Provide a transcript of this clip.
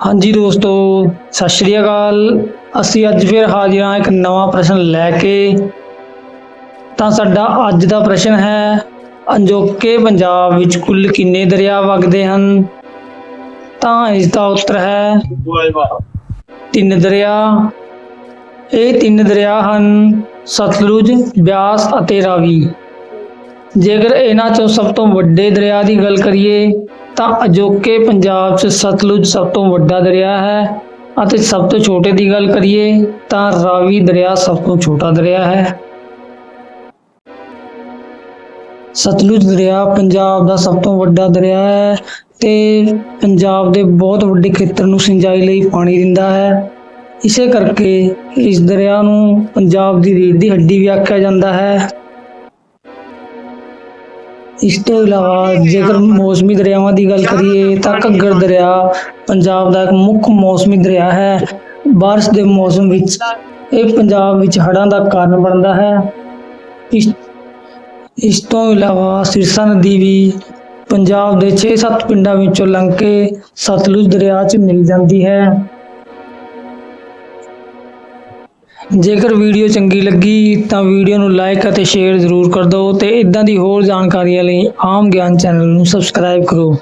ਹਾਂਜੀ ਦੋਸਤੋ, ਸਤਿ ਸ਼੍ਰੀ ਅਕਾਲ। ਅਸੀਂ ਅੱਜ ਫਿਰ ਹਾਜ਼ਰ ਹਾਂ ਇੱਕ ਨਵਾਂ ਪ੍ਰਸ਼ਨ ਲੈ ਕੇ। ਤਾਂ ਸਾਡਾ ਅੱਜ ਦਾ ਪ੍ਰਸ਼ਨ ਹੈ ਅਜੋਕੇ ਪੰਜਾਬ ਵਿੱਚ ਕੁੱਲ ਕਿੰਨੇ ਦਰਿਆ ਵਗਦੇ ਹਨ? ਤਾਂ ਇਸ ਦਾ ਉੱਤਰ ਹੈ, ਤਿੰਨ ਦਰਿਆ। ਇਹ ਤਿੰਨ ਦਰਿਆ ਹਨ, ਸਤਲੁਜ, ਬਿਆਸ ਅਤੇ ਰਾਵੀ। ਜੇਕਰ ਇਹਨਾਂ ਚੋਂ ਸਭ ਤੋਂ ਵੱਡੇ ਦਰਿਆ ਦੀ ਗੱਲ ਕਰੀਏ ਤਾਂ ਅਜੋਕੇ ਪੰਜਾਬ 'ਚ ਸਤਲੁਜ ਸਭ ਤੋਂ ਵੱਡਾ ਦਰਿਆ ਹੈ ਅਤੇ ਸਭ ਤੋਂ ਛੋਟੇ ਦੀ ਗੱਲ ਕਰੀਏ ਤਾਂ ਰਾਵੀ ਦਰਿਆ ਸਭ ਤੋਂ ਛੋਟਾ ਦਰਿਆ ਹੈ। ਸਤਲੁਜ ਦਰਿਆ ਪੰਜਾਬ ਦਾ ਸਭ ਤੋਂ ਵੱਡਾ ਦਰਿਆ ਹੈ ਤੇ ਪੰਜਾਬ ਦੇ ਬਹੁਤ ਵੱਡੇ ਖੇਤਰ ਨੂੰ ਸਿੰਜਾਈ ਲਈ ਪਾਣੀ ਦਿੰਦਾ ਹੈ। ਇਸੇ ਕਰਕੇ ਇਸ ਦਰਿਆ ਨੂੰ ਪੰਜਾਬ ਦੀ ਰੀੜ੍ਹ ਦੀ ਹੱਡੀ ਵੀ ਆਖਿਆ ਜਾਂਦਾ ਹੈ। ਇਸ ਤੋਂ ਇਲਾਵਾ ਜੇਕਰ ਮੌਸਮੀ ਦਰਿਆਵਾਂ ਦੀ ਗੱਲ ਕਰੀਏ ਤਾਂ ਘੱਗਰ ਦਰਿਆ ਪੰਜਾਬ ਦਾ ਇੱਕ ਮੁੱਖ ਮੌਸਮੀ ਦਰਿਆ ਹੈ। ਬਾਰਿਸ਼ ਦੇ ਮੌਸਮ ਵਿੱਚ ਇਹ ਪੰਜਾਬ ਵਿੱਚ ਹੜ੍ਹਾਂ ਦਾ ਕਾਰਨ ਬਣਦਾ ਹੈ। ਇਸ ਇਸ ਤੋਂ ਇਲਾਵਾ ਸਿਰਸਾ ਨਦੀ ਵੀ ਪੰਜਾਬ ਦੇ 6-7 ਪਿੰਡਾਂ ਵਿੱਚੋਂ ਲੰਘ ਕੇ ਸਤਲੁਜ ਦਰਿਆ 'ਚ ਮਿਲ ਜਾਂਦੀ ਹੈ। ਜੇਕਰ ਵੀਡੀਓ ਚੰਗੀ ਲੱਗੀ ਤਾਂ ਵੀਡੀਓ ਨੂੰ ਲਾਈਕ ਅਤੇ ਸ਼ੇਅਰ ਜ਼ਰੂਰ ਕਰ ਦਿਓ ਤੇ ਇਦਾਂ ਦੀ ਹੋਰ ਜਾਣਕਾਰੀਆਂ ਲਈ ਆਮ ਗਿਆਨ ਚੈਨਲ ਨੂੰ ਸਬਸਕ੍ਰਾਈਬ ਕਰੋ।